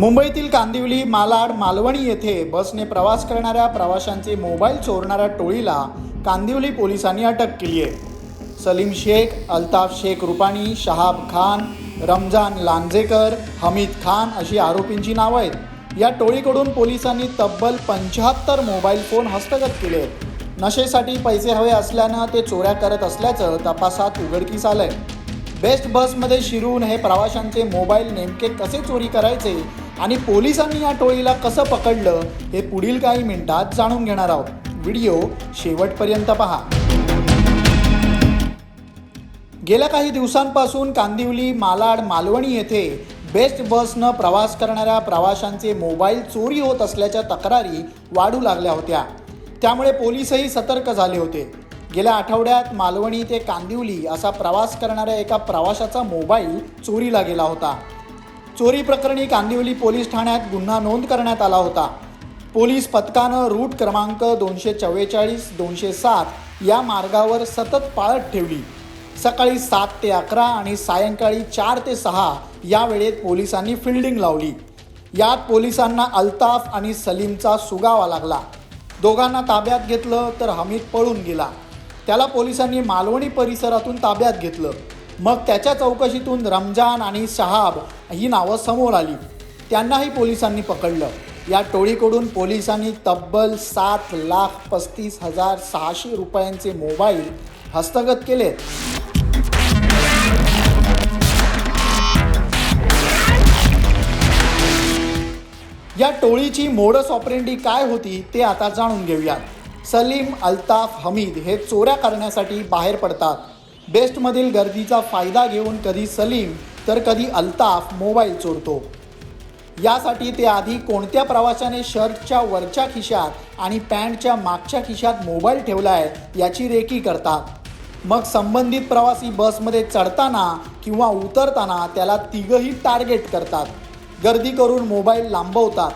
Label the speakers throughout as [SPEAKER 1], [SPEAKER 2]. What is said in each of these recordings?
[SPEAKER 1] मुंबईतील कांदिवली मालाड मालवणी येथे बसने प्रवास करणाऱ्या प्रवाशांचे मोबाईल चोरणाऱ्या टोळीला कांदिवली पोलिसांनी अटक केली आहे. सलीम शेख अल्ताफ शेख रुपाणी शहाब खान रमजान लांजेकर हमीद खान अशी आरोपींची नावं आहेत. या टोळीकडून पोलिसांनी तब्बल पंच्याहत्तर मोबाईल फोन हस्तगत केले आहेत. नशेसाठी पैसे हवे असल्यानं ते चोऱ्या करत असल्याचं तपासात उघडकीस आलंय. बेस्ट बसमध्ये शिरून हे प्रवाशांचे मोबाईल नेमके कसे चोरी करायचे आणि पोलिसांनी या टोळीला कसं पकडलं हे पुढील काही मिनिटात जाणून घेणार आहोत. व्हिडिओ शेवटपर्यंत पहा. गेल्या काही दिवसांपासून कांदिवली मालाड मालवणी येथे बेस्ट बसनं प्रवास करणाऱ्या प्रवाशांचे मोबाईल चोरी होत असल्याच्या तक्रारी वाढू लागल्या होत्या. त्यामुळे पोलीसही सतर्क झाले होते. गेल्या आठवड्यात मालवणी ते कांदिवली असा प्रवास करणाऱ्या एका प्रवाशाचा मोबाईल चोरीला गेला होता. चोरी प्रकरणी कांदिवली पोलीस ठाण्यात गुन्हा नोंद करण्यात आला होता. पोलीस पथकानं रूट क्रमांक दोनशे चव्वेचाळीस दोनशे सात या मार्गावर सतत पाळत ठेवली. सकाळी सात ते अकरा आणि सायंकाळी चार ते सहा या वेळेत पोलिसांनी फिल्डिंग लावली. यात पोलिसांना अल्ताफ आणि सलीमचा सुगावा लागला. दोघांना ताब्यात घेतलं तर हमीद पळून गेला. त्याला पोलिसांनी मालवणी परिसरातून ताब्यात घेतलं. मग त्याच्या चौकशीतून रमजान आणि शहाब ही नावं समोर आली. त्यांनाही पोलिसांनी पकडलं. या टोळीकडून पोलिसांनी तब्बल सात लाख पस्तीस हजार सहाशे रुपयांचे मोबाईल हस्तगत केले. या टोळीची मोडस ऑपरेंडी काय होती ते आता जाणून घेऊयात. सलीम अल्ताफ हमीद हे चोऱ्या करण्यासाठी बाहेर पडतात. बेस्टमधील गर्दीचा फायदा घेऊन कधी सलीम तर कधी अल्ताफ मोबाईल चोरतो. यासाठी ते आधी कोणत्या प्रवाशाने शर्टच्या वरच्या खिशात आणि पॅन्टच्या मागच्या खिशात मोबाईल ठेवला आहे याची रेकी करतात. मग संबंधित प्रवासी बसमध्ये चढताना किंवा उतरताना त्याला तिघही टार्गेट करतात. गर्दी करून मोबाईल लांबवतात.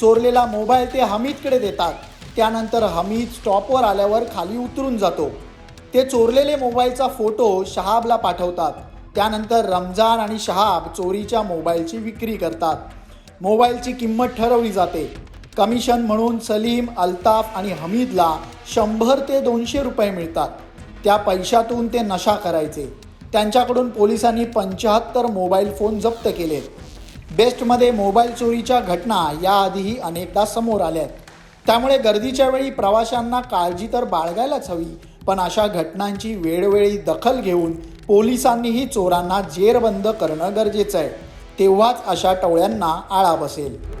[SPEAKER 1] चोरलेला मोबाईल ते हमीदकडे देतात. त्यानंतर हमीद स्टॉपवर आल्यावर खाली उतरून जातो. ते चोरलेले मोबाईलचा फोटो शहाबला पाठवतात. त्यानंतर रमजान आणि शहाब चोरीच्या मोबाईलची विक्री करतात. मोबाईलची किंमत ठरवली जाते. कमिशन म्हणून सलीम अल्ताफ आणि हमीदला शंभर ते दोनशे रुपये मिळतात. त्या पैशातून ते नशा करायचे. त्यांच्याकडून पोलिसांनी पंच्याहत्तर मोबाईल फोन जप्त केले बेस्टमध्ये मोबाईल चोरीच्या घटना याआधीही अनेकदा समोर आल्या आहेत त्यामुळे गर्दीच्या वेळी प्रवाशांना काळजी तर बाळगायलाच हवी पण अशा घटनांची वेळोवेळी दखल घेऊन पोलिसांनीही चोरांना जेरबंद करणं गरजेचं आहे. तेव्हाच अशा टवळ्यांना आळा बसेल.